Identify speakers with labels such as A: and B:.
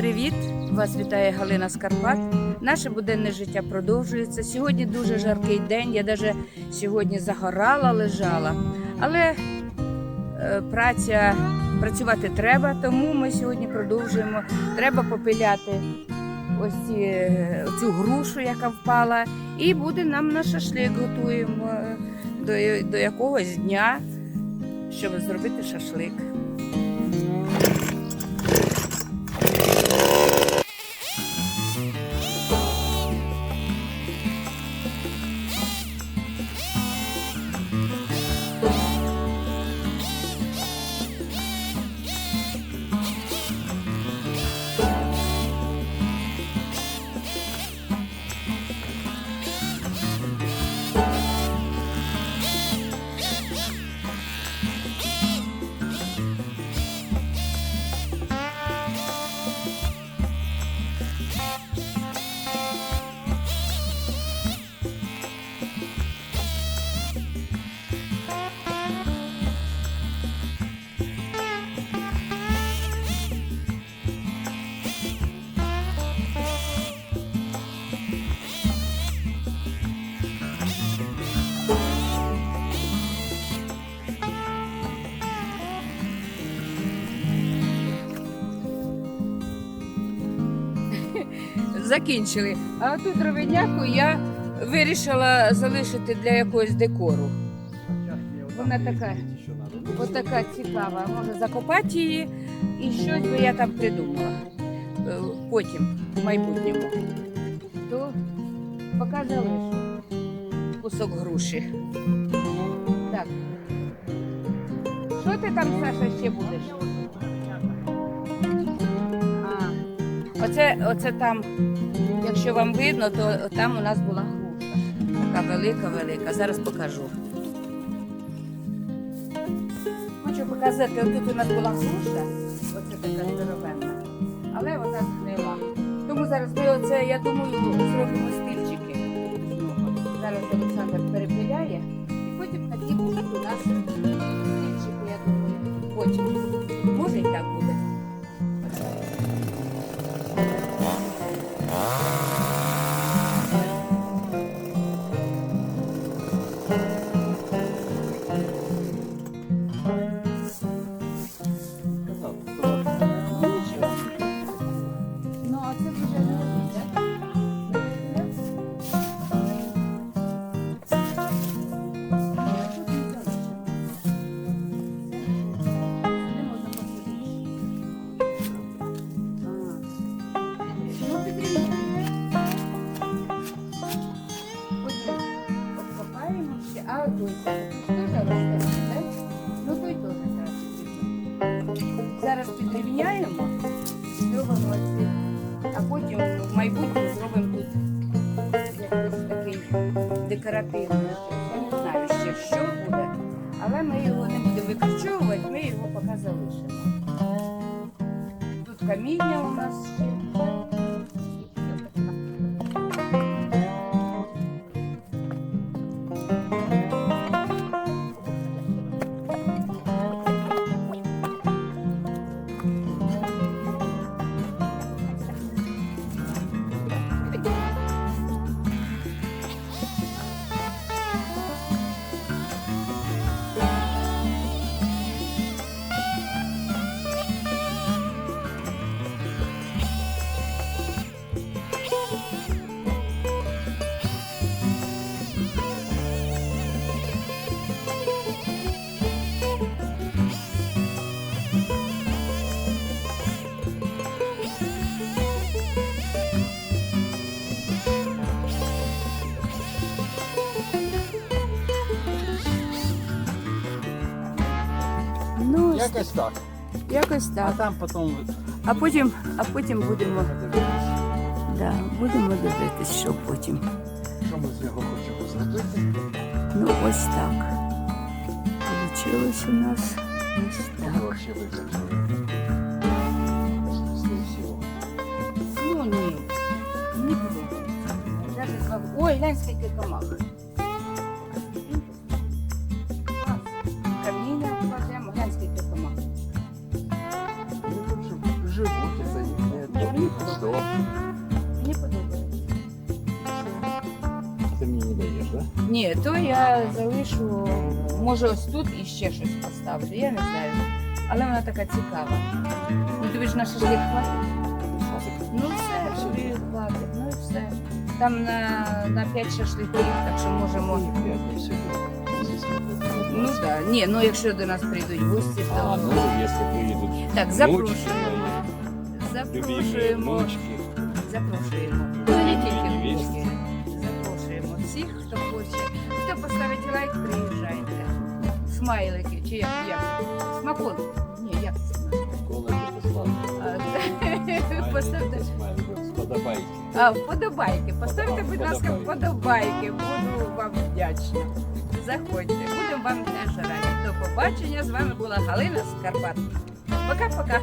A: Привіт! Вас вітає Галина Скарпат. Наше буденне життя продовжується. Сьогодні дуже жаркий день. Я навіть сьогодні загорала, лежала. Але е, праця, працювати треба, тому ми сьогодні продовжуємо. Треба попиляти ось е, цю грушу, яка впала, і буде нам на шашлик готуємо е, до, до якогось дня, щоб зробити шашлик. Закінчили. А ту дровиняку я вирішила залишити для якогось декору. Вона така, така цікава. Може закопати її і щось би я там придумала. Е, Потім, в майбутньому. То поки залишу кусок груші. Так. Що ти там, Саша, ще будеш? Оце, оце там, якщо вам видно, то там у нас була груша. Така велика-велика. Зараз покажу. Хочу показати, отут у нас була груша, оце така здоровенна, але вона згнила. Тому зараз ми оце, я думаю, зробимо стильчики. Зараз Олександр перепиляє, і потім такі будуть у нас стильчики, я думаю. Потім. Підрівняємо зробимо ці, а потім в майбутньому зробимо тут якийсь такий декоративний. Я не знаю ще, що буде, але ми його не будемо викорчовувати, ми його поки залишимо. Тут каміння у нас ще.
B: Якось так.
A: якось
B: А
A: так.
B: там потім
A: А потім, а потім будемо,
B: дивитися,
A: да, будемо дивитись, що потім.
B: що ми з нього хочемо зробити.
A: Ну, ось так. Получилось у нас ось так.
B: Виключили.
A: Ну ні, не буде. Ой, глянь, скільки комах. Ні, то я залишу, може ось тут і ще щось поставлю, я не знаю. Але вона така цікава. Ну тобі ж на шашлик хватить? Ну все, тобі хватить, ну і все. Там на, на 5 шашликів, так що можемо. Ну так, да. ні, ну якщо до нас прийдуть гості,
C: А,
A: то
C: ну, если приедут
A: так,
C: внучки
A: запрошуємо.
C: мои, любимые
A: Запрошуємо.
C: внучки.
A: Запрошуємо. Всіх, хто хоче. Хто поставить лайк, приїжджайте. Смайлики, чи як, як? Смаколики. Ні, як це? А, Поставте.
C: Сподобайки.
A: А, вподобайки. Поставте, будь ласка,
C: Вподобайки.
A: вподобайки. Буду вам вдячна. Заходьте, будемо вам теж раді. До побачення. З вами була Галина з Карпат. Пока-пока.